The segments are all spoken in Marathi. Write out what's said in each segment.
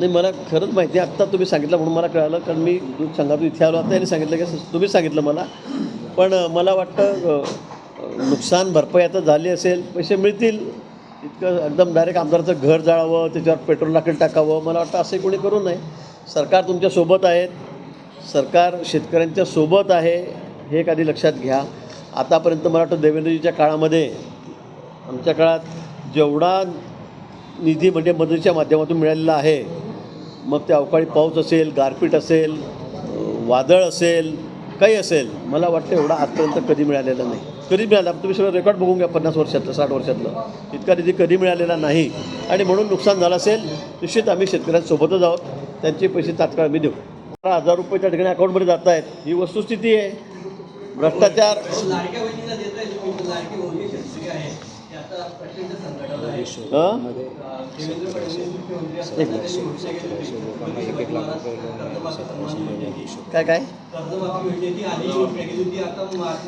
नाही मला खरंच माहिती आहे आत्ता तुम्ही सांगितलं म्हणून मला कळालं कारण मी दूध संघातून इथे आलो आता यांनी सांगितलं की तुम्ही सांगितलं मला. पण मला वाटतं नुकसान भरपाई आता झाली असेल पैसे मिळतील. इतकं एकदम डायरेक्ट आमदारचं घर जाळावं त्याच्यावर पेट्रोल टाकून टाकावं मला वाटतं असं कोणी करू नये. सरकार तुमच्यासोबत आहेत सरकार शेतकऱ्यांच्या सोबत आहे हे कधी लक्षात घ्या. आतापर्यंत मला वाटतं देवेंद्रजीच्या काळामध्ये आमच्या काळात जेवढा निधी म्हणजे मदतीच्या माध्यमातून मिळालेला आहे मग ते अवकाळी पाऊस असेल गारपीट असेल वादळ असेल काही असेल मला वाटतं एवढा आजपर्यंत कधी मिळालेला नाही. कधी मिळाला? तुम्ही सगळं रेकॉर्ड बघून घ्या पन्नास वर्षातलं साठ वर्षातलं. इतका निधी कधी मिळालेला नाही. आणि म्हणून नुकसान झालं असेल निश्चित आम्ही शेतकऱ्यांसोबतच आहोत. त्यांचे पैसे तात्काळ आम्ही देऊ. बारा हजार रुपये त्या ठिकाणी अकाउंटमध्ये जात आहेत. ही वस्तुस्थिती आहे. भ्रष्टाचार. हं? काय काय?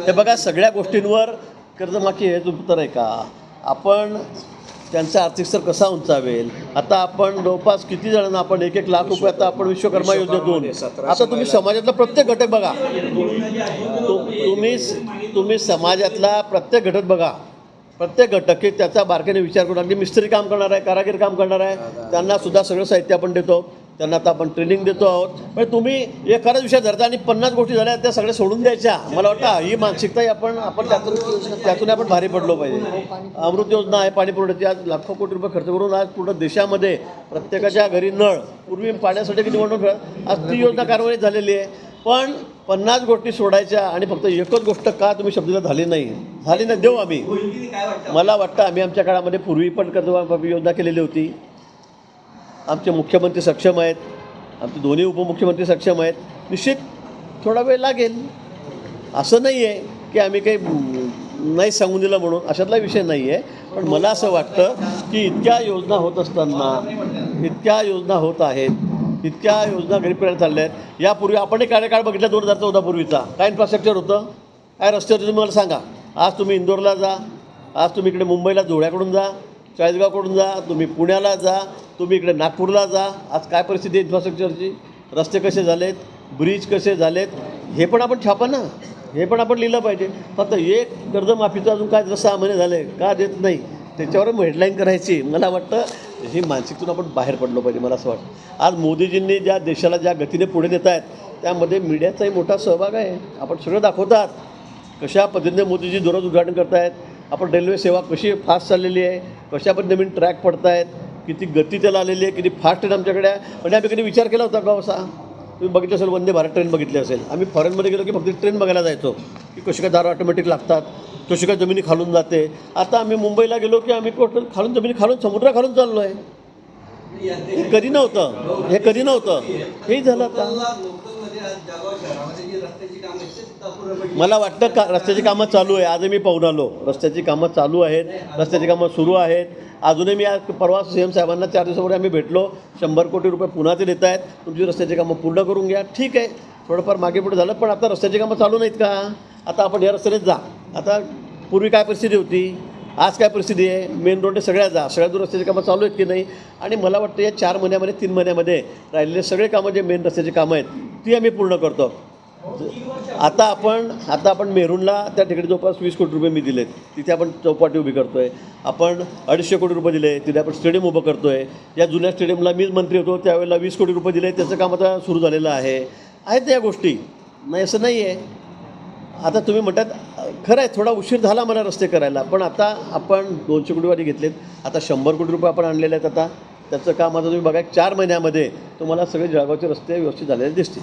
हे बघा सगळ्या गोष्टींवर कर्जमाफी हेच उत्तर आहे का? आपण त्यांचा आर्थिक स्तर कसा उंचावेल? आता आपण जवळपास किती जणांना आपण एक एक लाख रुपये आता आपण विश्वकर्मा योजनेतून आता तुम्ही समाजातला प्रत्येक घटक बघा. तुम्ही तुम्ही समाजातला प्रत्येक घटक बघा. प्रत्येक घटक की त्याचा बारकाईने विचार करून अगदी मिस्त्री काम करणार आहे कारागीर काम करणार आहे. त्यांना सुद्धा सगळं साहित्य आपण देतो. त्यांना आता आपण ट्रेनिंग देतो आहोत. पण तुम्ही एखादाच विषय धरता आणि पन्नास गोष्टी झाल्या त्या सगळ्या सोडून द्यायच्या. मला वाटतं ही मानसिकता ही आपण आपण त्यातून त्यातून आपण भारी पडलो पाहिजे. अमृत योजना आहे पाणी पुरवठ्याची आज लाखो कोटी रुपये खर्च करून आज पूर्ण देशामध्ये प्रत्येकाच्या घरी नळ पूर्वी पाण्यासाठी किती म्हणून आज ती योजना कारवाई झालेली आहे. पण पन्नास गोष्टी सोडायच्या आणि फक्त एकच गोष्ट का तुम्ही शब्दाला झाली नाही? झाली नाही देऊ आम्ही. मला वाटतं आम्ही आमच्या काळामध्ये पूर्वी पण कर्जमाफी योजना केलेली होती. आमचे मुख्यमंत्री सक्षम आहेत. आमचे दोन्ही उपमुख्यमंत्री सक्षम आहेत. निश्चित थोडा वेळ लागेल. असं नाही आहे की आम्ही काही नाही सांगून दिलं म्हणून. अशातला विषय नाही आहे पण मला असं वाटतं की इतक्या योजना होत असताना इतक्या योजना होत आहेत इतक्या योजना गरीबपर्यंत चालल्या आहेत. यापूर्वी आपण कार्यकाळ बघितला दोन हजार चौदापूर्वीचा काय इन्फ्रास्ट्रक्चर होतं? काय रस्ते होते तुम्ही मला सांगा. आज तुम्ही इंदोरला जा. आज तुम्ही इकडे मुंबईला धुळ्याकडून जा. चाळीसगावकडून जा. तुम्ही पुण्याला जा. तुम्ही इकडे नागपूरला जा. आज काय परिस्थिती आहे इन्फ्रास्ट्रक्चरची रस्ते कसे झालेत? ब्रिज कसे झालेत? हे पण आपण छापा ना. हे पण आपण लिहिलं पाहिजे. फक्त एक कर्जमाफीचं अजून काय जसं सहा झालं आहे का देत नाही? त्याच्यावर हेडलाईन करायची. मला वाटतं हे मानसिकतून आपण बाहेर पडलो पाहिजे मला असं वाटतं. आज मोदीजींनी ज्या देशाला ज्या गतीने पुढे नेत आहेत त्यामध्ये मीडियाचाही मोठा सहभाग आहे. आपण सगळं दाखवतात कशा पद्धतीने मोदीजी दररोज उद्घाटन करतायत आपण रेल्वे सेवा कशी फास्ट चाललेली आहे कशा पद्धतीने नवीन ट्रॅक पडतायत किती गती त्याला आलेली आहे किती फास्ट आहेत आमच्याकडे. म्हणजे आम्ही कधी विचार केला होता का असा? तुम्ही बघितलं असेल वंदे भारत ट्रेन बघितली असेल. आम्ही फॉरेनमध्ये गेलो की फक्त ट्रेन बघायला जायचो की कशी काय दार ऑटोमॅटिक लागतात कशी काय जमिनी खालून जाते. आता आम्ही मुंबईला गेलो की आम्ही टोटल खालून जमिनी खालून समुद्रा खालून चाललो आहे हे कधी नव्हतं. हे कधी नव्हतं. हे झालं आता. मला वाटतं का रस्त्याची कामं चालू आहे. आजही मी पाहून आलो. रस्त्याची कामं चालू आहेत. रस्त्याची कामं सुरू आहेत. अजूनही मी आज परवा सी एम साहेबांना चार दिवसापूर्वी आम्ही भेटलो. शंभर कोटी रुपये पुन्हा ते देत आहेत. तुमची रस्त्याची कामं पूर्ण करून घ्या. ठीक आहे. थोडंफार मागे पुढे झालं. पण आता रस्त्याची कामं चालू नाहीत का? आता आपण या रस्त्यानेच जा. आता पूर्वी काय परिस्थिती होती? आज काय परिस्थिती आहे? मेन रोडने सगळ्या जा सगळ्या दूर रस्त्याची कामं चालू आहेत की नाही? आणि मला वाटतं या चार महिन्यामध्ये तीन महिन्यामध्ये राहिलेले सगळे कामं जे मेन रस्त्याची कामं आहेत ती आम्ही पूर्ण करतो. आता आपण आता आपण मेरूनला त्या ठिकाणी जवळपास वीस कोटी रुपये मी दिलेत. तिथे आपण चौपाटी उभी करतो आहे आपण अडीचशे कोटी रुपये दिले. तिथे आपण स्टेडियम उभं करतो आहे या जुन्या स्टेडियमला मीच मंत्री होतो. त्यावेळेला वीस कोटी रुपये दिले. त्याचं काम आता सुरू झालेलं आहे. आहेत या गोष्टी. नाही असं नाही आहे आता तुम्ही म्हणतात खरं आहे थोडा उशीर झाला मला रस्ते करायला पण आता आपण दोनशे कोटीवारी घेतलेत. आता शंभर कोटी रुपये आपण आणलेले आहेत आता. त्याचं काम आता तुम्ही बघा चार महिन्यामध्ये तुम्हाला सगळे जळगावचे रस्ते व्यवस्थित झालेले दिसतील.